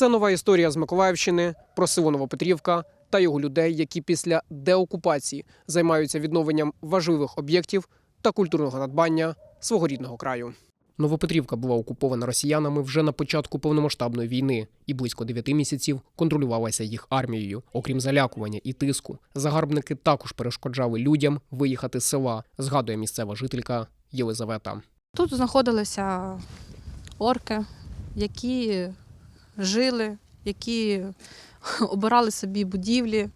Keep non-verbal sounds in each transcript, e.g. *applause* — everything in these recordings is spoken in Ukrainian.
Це нова історія з Миколаївщини про село Новопетрівка та його людей, які після деокупації займаються відновленням важливих об'єктів та культурного надбання свого рідного краю. Новопетрівка була окупована росіянами вже на початку повномасштабної війни і близько 9 місяців контролювалася їх армією. Окрім залякування і тиску, загарбники також перешкоджали людям виїхати з села, згадує місцева жителька Єлизавета. Тут знаходилися орки, які жили, які *laughs* обирали собі будівлі,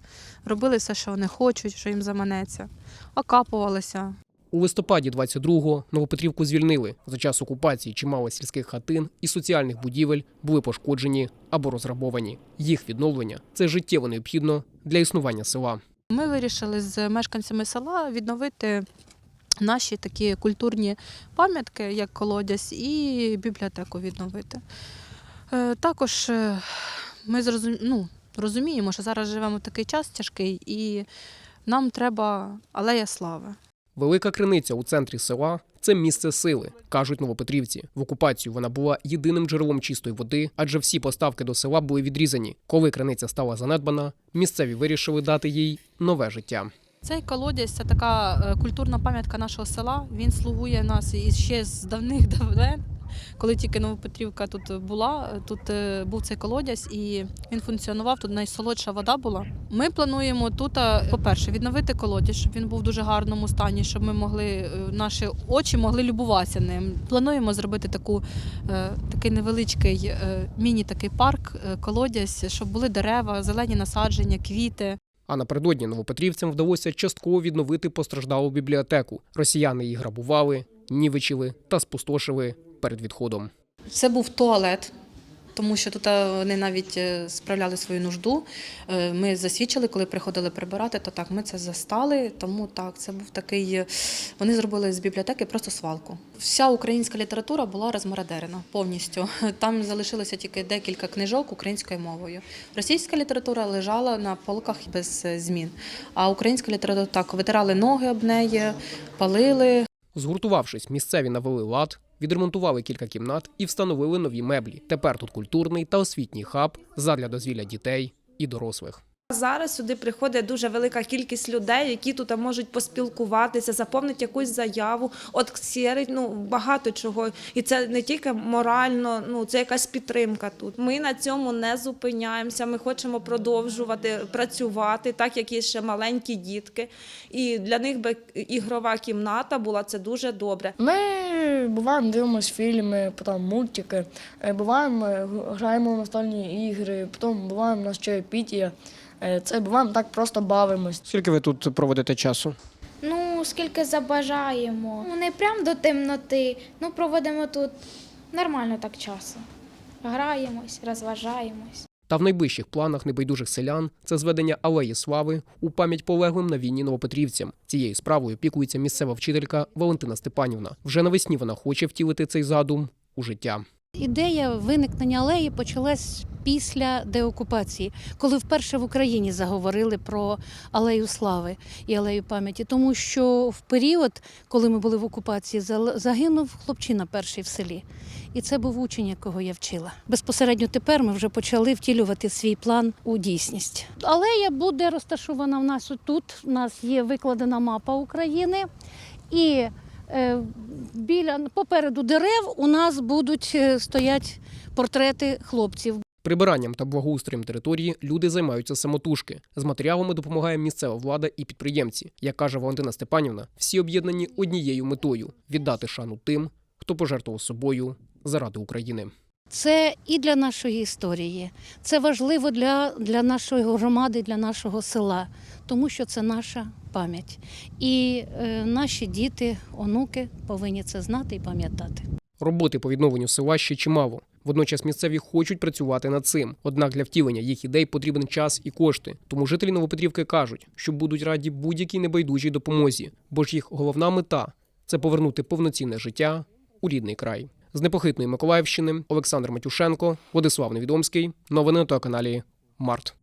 робили все, що вони хочуть, що їм заманеться, окапувалися. У листопаді 22-го Новопетрівку звільнили. За час окупації чимало сільських хатин і соціальних будівель були пошкоджені або розграбовані. Їх відновлення це життєво необхідно для існування села. Ми вирішили з мешканцями села відновити наші такі культурні пам'ятки, як колодязь, і бібліотеку відновити. Е, Також е, ми зрозум... ну, розуміємо, що зараз живемо в такий час тяжкий, і нам треба алея слави. Велика криниця у центрі села це місце сили, кажуть новопетрівці. В окупацію вона була єдиним джерелом чистої води, адже всі поставки до села були відрізані. Коли криниця стала занедбана, місцеві вирішили дати їй нове життя. Цей колодязь це така е, культурна пам'ятка нашого села. Він слугує нас і ще з давних давен. Коли тільки Новопетрівка тут була, тут е, був цей колодязь і він функціонував. Тут найсолодша вода була. Ми плануємо тут, е, по-перше, відновити колодязь, щоб він був в дуже гарному стані, щоб ми могли е, наші очі могли любуватися ним. Плануємо зробити таку такий невеличкий міні-такий парк, колодязь, щоб були дерева, зелені насадження, квіти. А напередодні новопетрівцям вдалося частково відновити постраждалу бібліотеку. Росіяни її грабували, нівечили та спустошили перед відходом. Це був туалет, тому що тут е, вони навіть е, справляли свою нужду. Е, Ми засвідчили, коли приходили прибирати, то так ми це застали. Тому так, це був такий. Вони зробили з бібліотеки просто свалку. Вся українська література була розмарадерена повністю. *laughs* Там залишилося тільки декілька книжок українською мовою. Російська література лежала на полках без змін. А українська література так витирали ноги об неї, палили. Згуртувавшись, місцеві навели лад, відремонтували кілька кімнат і встановили нові меблі. Тепер тут культурний та освітній хаб задля дозвілля дітей і дорослих. Зараз сюди приходить дуже велика кількість людей, які тут можуть поспілкуватися, заповнити якусь заяву, от ксерить, ну багато чого. І це не тільки морально, ну це якась підтримка тут. Ми на цьому не зупиняємося. Ми хочемо продовжувати працювати, так як є ще маленькі дітки. І для них би ігрова кімната була це дуже добре. Ми буваємо дивимося фільми, потім мультики, е, буваємо е, граємо в настольні ігри, потім буваємо у нас чаєпітія. Е, Це буваємо так просто бавимось. Скільки ви тут проводите часу? Ну, скільки забажаємо. Ну, не прям до темноти. Ну, проводимо тут нормально так часу. Граємось, розважаємось. Та в найближчих планах небайдужих селян це зведення алеї слави у пам'ять полеглим на війні новопетрівцям. Цією справою опікується місцева вчителька Валентина Степанівна. Вже навесні вона хоче втілити цей задум у життя. Ідея виникнення алеї почалась після деокупації, коли вперше в Україні заговорили про алею слави і алею пам'яті, тому що в період, коли ми були в окупації, загинув хлопчина перший в селі. І це був учень, якого я вчила. Безпосередньо тепер ми вже почали втілювати свій план у дійсність. Алея буде розташована в нас тут. У нас є викладена мапа України і е, біля попереду дерев у нас будуть е, стоять портрети хлопців. Прибиранням та благоустроєм території люди займаються самотужки. З матеріалами допомагає місцева влада і підприємці. Як каже Валентина Степанівна, всі об'єднані однією метою віддати шану тим, хто пожертвував собою заради України. Це і для нашої історії, це важливо для, для нашої громади, для нашого села, тому що це наша пам'ять. І е, наші діти, онуки повинні це знати і пам'ятати. Роботи по відновленню села ще чимало. Водночас місцеві хочуть працювати над цим. Однак для втілення їх ідей потрібен час і кошти. Тому жителі Новопетрівки кажуть, що будуть раді будь-якій небайдужій допомозі, бо ж їх головна мета це повернути повноцінне життя у рідний край. З непохитної Миколаївщини Олександр Матюшенко, Владислав Невідомський. Новини на телеканалі Март.